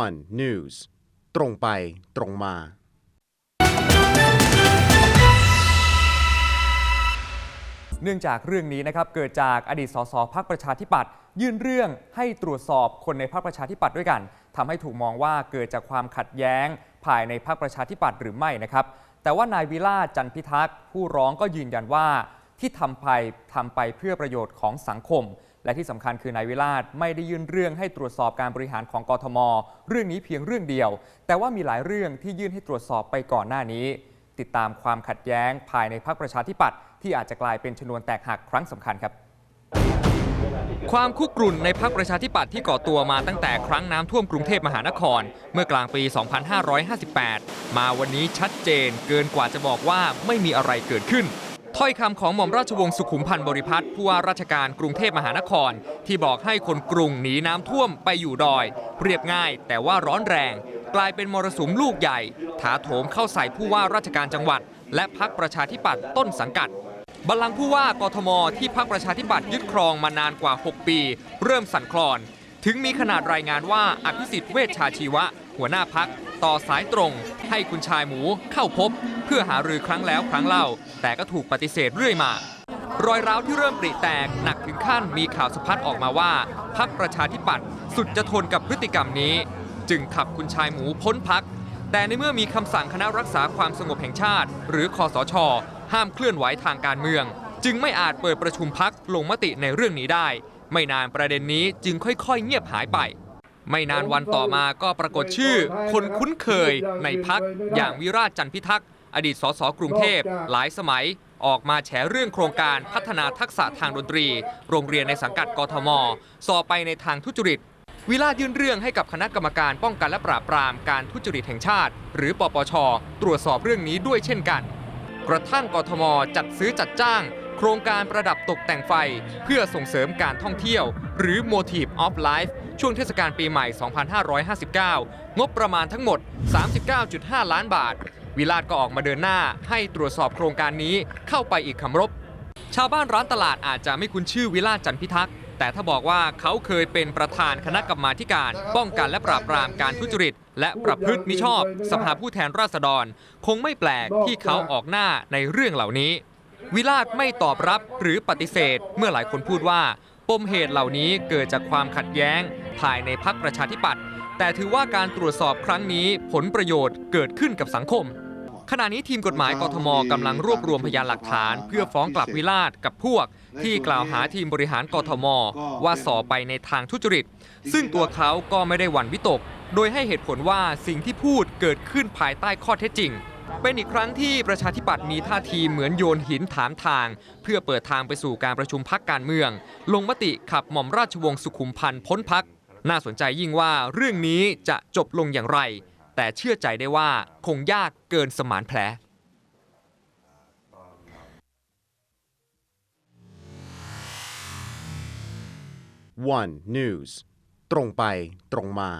one news ตรงไปตรงมา เนื่องจากเรื่องนี้นะครับเกิดจากอดีตสสพักประชาธิปัตย์ยื่นเรื่องให้ตรวจสอบคนในพักประชาธิปัตย์ด้วยกันทำให้ถูกมองว่าเกิดจากความขัดแย้ง ภายในพักประชาธิปัตย์หรือไม่นะครับ แต่ว่านายวิลาจันทร์พิทักษ์ผู้ร้องก็ยืนยันว่าที่ทำไปทำไปเพื่อประโยชน์ของสังคม และที่สำคัญคือนายวิลาศไม่ได้ยื่นเรื่องให้ตรวจสอบการบริหารของกทม เรื่องนี้เพียงเรื่องเดียว แต่ว่ามีหลายเรื่องที่ยื่นให้ตรวจสอบไปก่อนหน้านี้ ติดตามความขัดแย้งภายในพรรคประชาธิปัตย์ที่อาจจะกลายเป็นชนวนแตกหักครั้งสำคัญครับ ความคุกรุ่นในพรรคประชาธิปัตย์ที่ก่อตัวมาตั้งแต่ครั้งน้ำท่วมกรุงเทพมหานคร เมื่อกลางปี 2558 มาวันนี้ชัดเจนเกินกว่าจะบอกว่าไม่มีอะไรเกิดขึ้น ถ้อยคำของหม่อมราชวงศ์สุขุมพันธ์บริพัตรผู้ว่าราชการกรุงเทพมหานคร ที่บอกให้คนกรุงหนีน้ำท่วมไปอยู่ดอย เรียบง่ายแต่ว่าร้อนแรง กลายเป็นมรสุมลูกใหญ่ ถาโถมเข้าใส่ผู้ว่าราชการจังหวัด และพักประชาธิปัตย์ต้นสังกัดบัลลังก์ผู้ว่ากทม ที่พักประชาธิปัตย์ยึดครองมานานกว่า 6 ปี เริ่มสั่นคลอน ถึงมีขนาดรายงานว่าอภิสิทธิ์เวชชาชีวะ หัวหน้าพักต่อสายตรง ให้คุณชายหมูเข้าพบ เพื่อหารือครั้งแล้วครั้งเล่า แต่ก็ถูกปฏิเสธเรื่อยมารอยร้าวที่เริ่มปริแตกหนักถึงขั้นมีข่าวสะพัดออกมาว่า พักประชาธิปัตย์สุดจะทนกับพฤติกรรมนี้ จึงขับคุณชายหมูพ้นพัก แต่ในเมื่อมีคำสั่งคณะรักษาความสงบแห่งชาติ หรือคอสช ห้ามเคลื่อนไหวทางการเมือง จึงไม่อาจเปิดประชุมพักลงมติในเรื่องนี้ได้ ไม่นานประเด็นนี้จึงค่อยๆ เงียบหายไป ไม่นานวันต่อมาก็ปรากฏชื่อ คนคุ้นเคยในพักอย่างวิราชจันพิทักษ์อดีตสสกรุงเทพหลายสมัยออกมาแฉเรื่องโครงการพัฒนาทักษะทางดนตรี โรงเรียนในสังกัดกทม สอบไปในทางทุจริต วิลายื่นเรื่องให้กับคณะกรรมการป้องกันและปราบปรามการทุจริตแห่งชาติ หรือปปช ตรวจสอบเรื่องนี้ด้วยเช่นกัน กระทั่งกทม จัดซื้อจัดจ้าง ครงการประดับตกแต่งไฟ เพื่อส่งเสริมการท่องเที่ยว หรือ Motive of Life ช่วงเทศกาลปีใหม่ 2559 งบประมาณทั้งหมด 39.5 ล้านบาท วิลาศก็ออกมาเดินหน้าให้ตรวจสอบโครงการนี้เข้าไปอีกคำรบ ชาวบ้านร้านตลาดอาจจะไม่คุ้นชื่อวิลาศจันพิทักษ์แต่ถ้าบอกว่าเขาเคยเป็นประธานคณะกรรมาการ ป้องกันและปราบปรามการทุจริต และประพฤติมิชอบ สภาผู้แทนราษฎร คงไม่แปลกที่เขาออกหน้าในเรื่องเหล่านี้ วิลาศไม่ตอบรับหรือปฏิเสธ เมื่อหลายคนพูดว่า ปมเหตุเหล่านี้เกิดจากความขัดแย้ง ภายในพักประชาธิปัตย์แต่ถือว่าการตรวจสอบครั้งนี้ผลประโยชน์เกิดขึ้นกับสังคม ขณะนี้ทีมกฎหมายกทมกำลังรวบรวมพยานหลักฐาน เพื่อฟ้องกลับวิลาศกับพวก ที่กล่าวหาทีมบริหารกทม ว่าส่อไปในทางทุจริต ซึ่งตัวเขาก็ไม่ได้หวั่นวิตก โดยให้เหตุผลว่าสิ่งที่พูดเกิดขึ้นภายใต้ข้อเท็จจริง เป็นอีกครั้งที่ประชาธิปัตย์มีท่าทีเหมือนโยนหินถามทาง เพื่อเปิดทางไปสู่การประชุมพักการเมือง ลงมติขับหม่อมราชวงศ์สุขุมพันธ์พ้นพัก น่าสนใจยิ่งว่าเรื่องนี้จะจบลงอย่างไร แต่เชื่อใจได้ว่าคงยากเกินสมานแผล one news ตรงไปตรงมา